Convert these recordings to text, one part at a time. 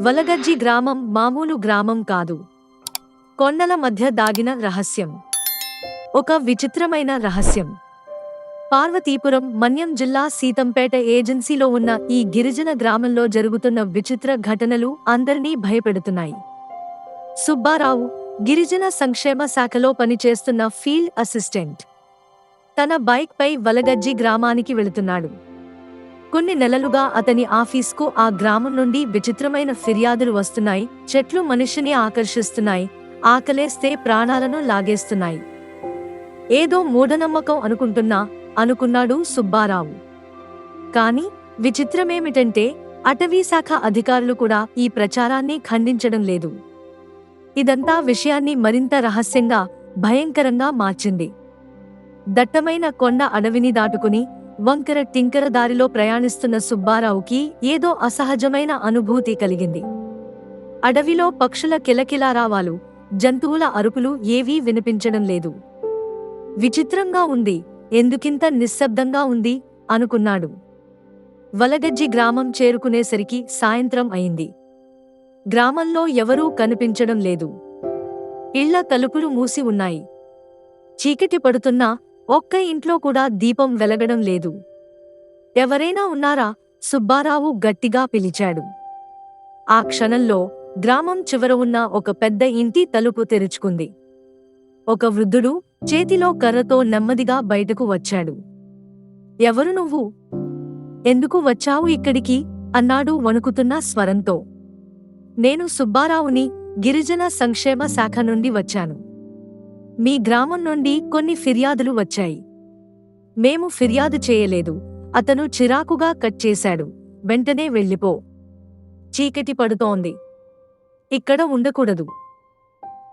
వలగజ్జి గ్రామం మామూలు గ్రామం కాదు. కొండల మధ్య దాగిన రహస్యం. ఒక విచిత్రమైన రహస్యం. పార్వతీపురం మన్యం జిల్లా సీతంపేట ఏజెన్సీలో ఉన్న ఈ గిరిజన గ్రామంలో జరుగుతున్న విచిత్ర ఘటనలు అందరినీ భయపెడుతున్నాయి. సుబ్బారావు గిరిజన సంక్షేమ శాఖలో పనిచేస్తున్న ఫీల్డ్ అసిస్టెంట్. తన బైక్పై వలగజ్జి గ్రామానికి వెళుతున్నాడు. కొన్ని నెలలుగా అతని ఆఫీస్కు ఆ గ్రామం నుండి విచిత్రమైన ఫిర్యాదులు వస్తున్నాయి. చెట్లు మనిషిని ఆకర్షిస్తున్నాయి. ఆకలేస్తే ప్రాణాలను లాగేస్తున్నాయి. ఏదో మూఢనమ్మకం అనుకుంటున్నా అనుకున్నాడు సుబ్బారావు. కాని విచిత్రమేమిటంటే అటవీ శాఖ అధికారులు కూడా ఈ ప్రచారాన్ని ఖండించడం లేదు. ఇదంతా విషయాన్ని మరింత రహస్యంగా భయంకరంగా మార్చింది. దట్టమైన కొండ అడవిని దాటుకుని వంకర టింకర దారిలో ప్రయాణిస్తున్న సుబ్బారావుకి ఏదో అసహజమైన అనుభూతి కలిగింది. అడవిలో పక్షుల కిలకిలారావాలు జంతువుల అరుపులు ఏవీ వినిపించడం లేదు. విచిత్రంగా ఉంది ఎందుకింత నిశ్శబ్దంగా ఉంది అనుకున్నాడు. వలగజ్జి గ్రామం చేరుకునేసరికి సాయంత్రం అయింది. గ్రామంలో ఎవరూ కనిపించడం లేదు. ఇళ్ళ తలుపులు మూసి ఉన్నాయి. చీకటి పడుతున్నా ఒక్క ఇంట్లో కూడా దీపం వెలగడం లేదు. ఎవరైనా ఉన్నారా? సుబ్బారావు గట్టిగా పిలిచాడు. ఆ క్షణంలో గ్రామం చివర ఉన్న ఒక పెద్ద ఇంటి తలుపు తెరుచుకుంది. ఒక వృద్ధుడు చేతిలో కర్రతో నెమ్మదిగా బయటకు వచ్చాడు. ఎవరు నువ్వు? ఎందుకు వచ్చావు ఇక్కడికి? అన్నాడు వణుకుతున్న స్వరంతో. నేను సుబ్బారావుని గిరిజన సంక్షేమ శాఖ నుండి వచ్చాను. మీ గ్రామం నుండి కొన్ని ఫిర్యాదులు వచ్చాయి. మేము ఫిర్యాదు చేయలేదు. అతను చిరాకుగా కట్ చేశాడు. వెంటనే వెళ్ళిపో. చీకటి పడుతోంది. ఇక్కడ ఉండకూడదు.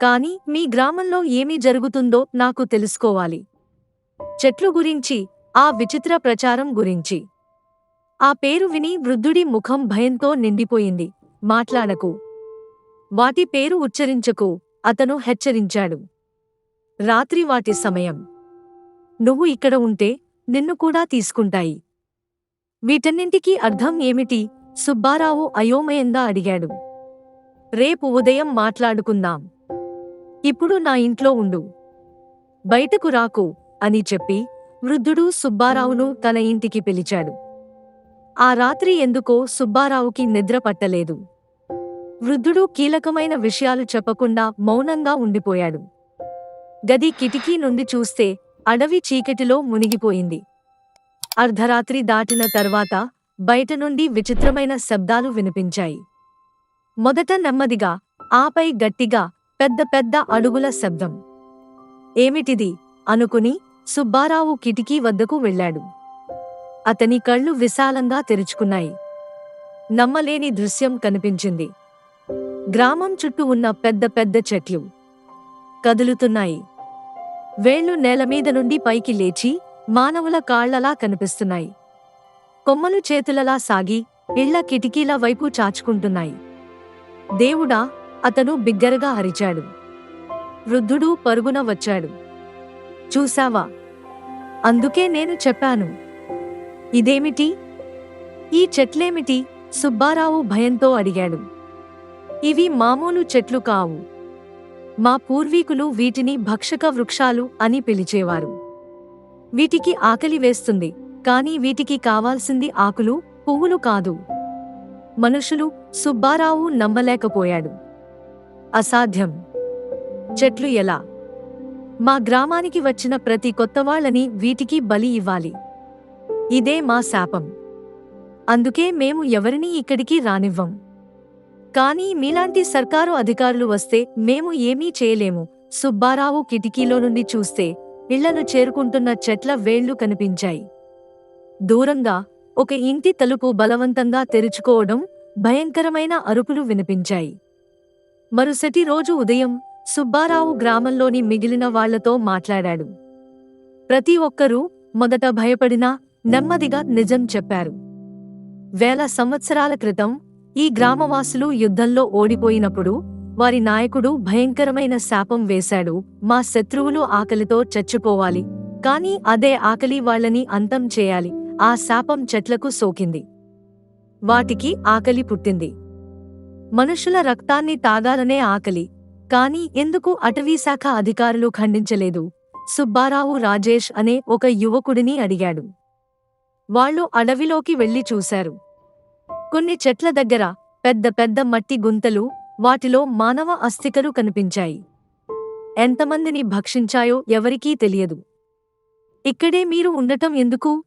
కాని మీ గ్రామంలో ఏమి జరుగుతుందో నాకు తెలుసుకోవాలి. చెట్లు గురించి ఆ విచిత్ర ప్రచారం గురించి. ఆ పేరు విని వృద్ధుడి ముఖం భయంతో నిండిపోయింది. మాట్లాడకు. వాటి పేరు ఉచ్చరించకు. అతను హెచ్చరించాడు. రాత్రి వాటి సమయం. నువ్వు ఇక్కడ ఉంటే నిన్ను కూడా తీసుకుంటాయి. వీటన్నింటికీ అర్థం ఏమిటి? సుబ్బారావు అయోమయంగా అడిగాడు. రేపు ఉదయం మాట్లాడుకుందాం. ఇప్పుడు నా ఇంట్లో ఉండు. బయటకు రాకు అని చెప్పి వృద్ధుడు సుబ్బారావును తన ఇంటికి పిలిచాడు. ఆ రాత్రి ఎందుకో సుబ్బారావుకి నిద్ర పట్టలేదు. వృద్ధుడు కీలకమైన విషయాలు చెప్పకుండా మౌనంగా ఉండిపోయాడు. గది కిటికీ నుండి చూస్తే అడవి చీకటిలో మునిగిపోయింది. అర్ధరాత్రి దాటిన తర్వాత బయట నుండి విచిత్రమైన శబ్దాలు వినిపించాయి. మొదట నెమ్మదిగా ఆపై గట్టిగా పెద్ద పెద్ద అడుగుల శబ్దం. ఏమిటిది? అనుకుని సుబ్బారావు కిటికీ వద్దకు వెళ్ళాడు. అతని కళ్ళు విశాలంగా తెరుచుకున్నాయి. నమ్మలేని దృశ్యం కనిపించింది. గ్రామం చుట్టూ ఉన్న పెద్ద పెద్ద చెట్లు కదులుతున్నాయి. వేళ్ళు నేలమీద నుండి పైకి లేచి మానవుల కాళ్ళలా కనిపిస్తున్నాయి. కొమ్మలు చేతులలా సాగి ఇళ్ళ కిటికీల వైపు చాచుకుంటున్నాయి. దేవుడా అతను బిగ్గరగా అరిచాడు. వృద్ధుడు పరుగున వచ్చాడు. చూశావా? అందుకే నేను చెప్పాను. ఇదేమిటి? ఈ చెట్లేమిటి? సుబ్బారావు భయంతో అడిగాడు. ఇవి మామూలు చెట్లు కావు. మా పూర్వీకులు వీటిని భక్షక వృక్షాలు అని పిలిచేవారు. వీటికి ఆకలి వేస్తుంది కాని వీటికి కావాల్సింది ఆకులు పువ్వులు కాదు. మనుషులు సుబ్బారావు నమ్మలేకపోయాడు. అసాధ్యం. చెట్లు ఎలా? మా గ్రామానికి వచ్చిన ప్రతి కొత్తవాళ్ళని వీటికి బలి ఇవ్వాలి. ఇదే మా శాపం. అందుకే మేము ఎవరినీ ఇక్కడికి రానివ్వం. కానీ మీలాంటి సర్కారు అధికారులు వస్తే మేము ఏమీ చేయలేము. సుబ్బారావు కిటికీలో నుండి చూస్తే ఇళ్ళను చేరుకుంటున్న చెట్ల వేళ్ళు కనిపించాయి. దూరంగా ఒక ఇంటి తలుపు బలవంతంగా తెరుచుకోవడం భయంకరమైన అరుపులు వినిపించాయి. మరుసటి రోజు ఉదయం సుబ్బారావు గ్రామంలోని మిగిలిన వాళ్ళతో మాట్లాడాడు. ప్రతి ఒక్కరూ మొదట భయపడినా నెమ్మదిగా నిజం చెప్పారు. వేల సంవత్సరాల క్రితం ఈ గ్రామవాసులు యుద్ధంలో ఓడిపోయినప్పుడు వారి నాయకుడు భయంకరమైన శాపం వేశాడు. మా శత్రువులు ఆకలితో చచ్చిపోవాలి. కాని అదే ఆకలి వాళ్ళని అంతం చేయాలి. ఆ శాపం చెట్లకు సోకింది. వాటికి ఆకలి పుట్టింది. మనుషుల రక్తాన్ని తాగాలనే ఆకలి. కాని ఎందుకు అటవీశాఖ అధికారులు ఖండించలేదు? సుబ్బారావు రాజేష్ అనే ఒక యువకుడిని అడిగాడు. వాళ్ళు అడవిలోకి వెళ్ళి చూశారు. కొన్ని చెట్ల దగ్గర పెద్ద పెద్ద మట్టి గుంతలు వాటిలో మానవ అస్థికలు కనిపించాయి. ఎంతమందిని భక్షించాయో ఎవరికీ తెలియదు. ఇక్కడే మీరు ఉండటం ఎందుకు?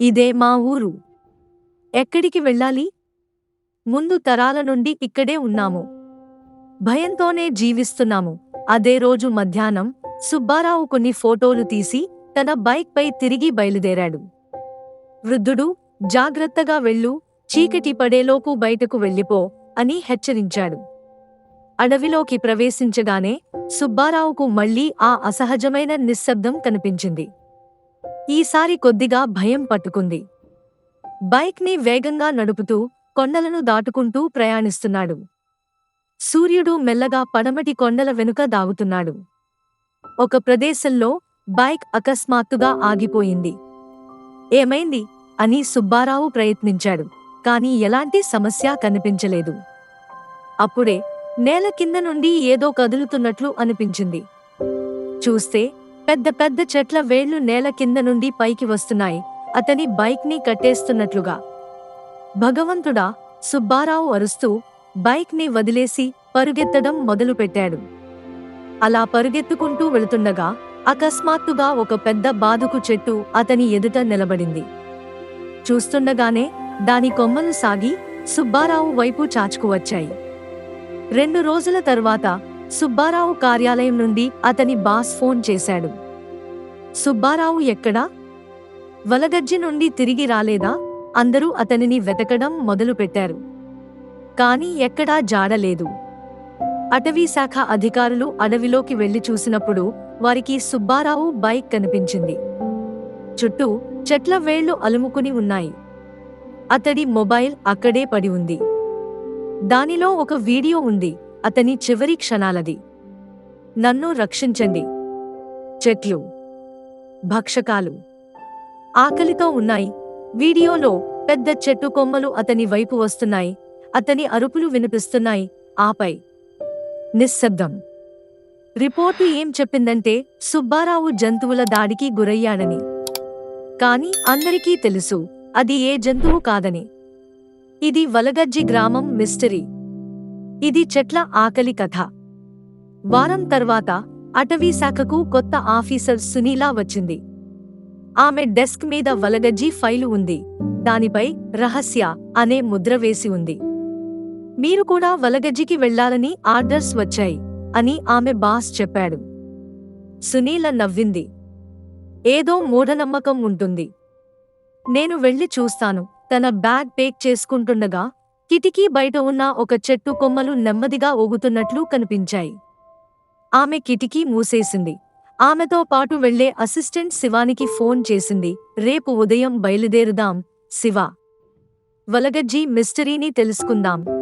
ఇదే మా ఊరు. ఎక్కడికి వెళ్ళాలి? ముందు తరాల నుండి ఇక్కడే ఉన్నాము. భయంతోనే జీవిస్తున్నాము. అదే రోజు మధ్యాహ్నం సుబ్బారావు కొన్ని ఫోటోలు తీసి తన బైక్పై తిరిగి బయలుదేరాడు. వృద్ధుడు జాగ్రత్తగా వెళ్ళు చీకటి పడేలోపు బయటకు వెళ్ళిపో అని హెచ్చరించాడు. అడవిలోకి ప్రవేశించగానే సుబ్బారావుకు మళ్ళీ ఆ అసహజమైన నిశ్శబ్దం కనిపించింది. ఈసారి కొద్దిగా భయం పట్టుకుంది. బైక్ని వేగంగా నడుపుతూ కొండలను దాటుకుంటూ ప్రయాణిస్తున్నాడు. సూర్యుడు మెల్లగా పడమటి కొండల వెనుక దాగుతున్నాడు. ఒక ప్రదేశంలో బైక్ అకస్మాత్తుగా ఆగిపోయింది. ఏమైంది? అని సుబ్బారావు ప్రయత్నించాడు. కాని ఎలాంటి సమస్య కనిపించలేదు. అప్పుడే నేల కింద నుండి ఏదో కదులుతున్నట్లు అనిపించింది. చూస్తే పెద్ద పెద్ద చెట్ల వేళ్ళు నేల కింద నుండి పైకి వస్తున్నాయి. అతని బైక్ని కట్టేస్తున్నట్లుగా. భగవంతుడా సుబ్బారావు అరుస్తూ బైక్ని వదిలేసి పరుగెత్తడం మొదలుపెట్టాడు. అలా పరుగెత్తుకుంటూ వెళుతుండగా అకస్మాత్తుగా ఒక పెద్ద బాదుకు చెట్టు అతని ఎదుట నిలబడింది. చూస్తుండగానే దాని కొమ్మలు సాగి సుబ్బారావు వైపు చాచుకువచ్చాయి రెండు రోజుల తర్వాత సుబ్బారావు కార్యాలయం నుండి అతని బాస్ ఫోన్ చేశాడు. సుబ్బారావు ఎక్కడా? వలగజ్జి నుండి తిరిగి రాలేదా? అందరూ అతనిని వెతకడం మొదలుపెట్టారు కాని ఎక్కడా జాడలేదు అటవీశాఖ అధికారులు అడవిలోకి వెళ్ళి చూసినప్పుడు వారికి సుబ్బారావు బైక్ కనిపించింది. చుట్టూ చెట్ల వేళ్ళు అలుముకుని ఉన్నాయి. అతడి మొబైల్ అక్కడే పడి ఉంది. దానిలో ఒక వీడియో ఉంది. అతని చివరి క్షణాలది. నన్ను రక్షించండి. చెట్లు. భక్షకాలు. ఆకలితో ఉన్నాయి. వీడియోలో పెద్ద చెట్టు కొమ్మలు అతని వైపు వస్తున్నాయి. అతని అరుపులు వినిపిస్తున్నాయి. ఆపై. నిశ్శబ్దం. రిపోర్టు ఏం చెప్పిందంటే సుబ్బారావు జంతువుల దాడికి గురయ్యాడని. కాని అందరికీ తెలుసు. అది ఏ జంతువు కాదని. ఇది వలగజ్జి గ్రామం మిస్టరీ. ఇది చెట్ల ఆకలి కథ. వారం తర్వాత అటవీశాఖకు కొత్త ఆఫీసర్ సునీలా వచ్చింది. ఆమె డెస్క్ మీద వలగజ్జి ఫైలు ఉంది. దానిపై రహస్య అనే ముద్ర వేసి ఉంది. మీరు కూడా వలగజ్జికి వెళ్ళాలని ఆర్డర్స్ వచ్చాయి అని ఆమె బాస్ చెప్పాడు. సునీల నవ్వింది. ఏదో మూఢనమ్మకం ఉంటుంది. నేను వెళ్ళి చూస్తాను. తన బ్యాగ్ పేక్ చేసుకుంటుండగా కిటికీ బయట ఉన్న ఒక చెట్టు కొమ్మలు నెమ్మదిగా ఊగుతున్నట్లు కనిపించాయి. ఆమె కిటికీ మూసేసింది. ఆమెతో పాటు వెళ్ళే అసిస్టెంట్ శివానికి ఫోన్ చేసింది. రేపు ఉదయం బయలుదేరుదాం శివ. వలగజ్జి మిస్టరీని తెలుసుకుందాం.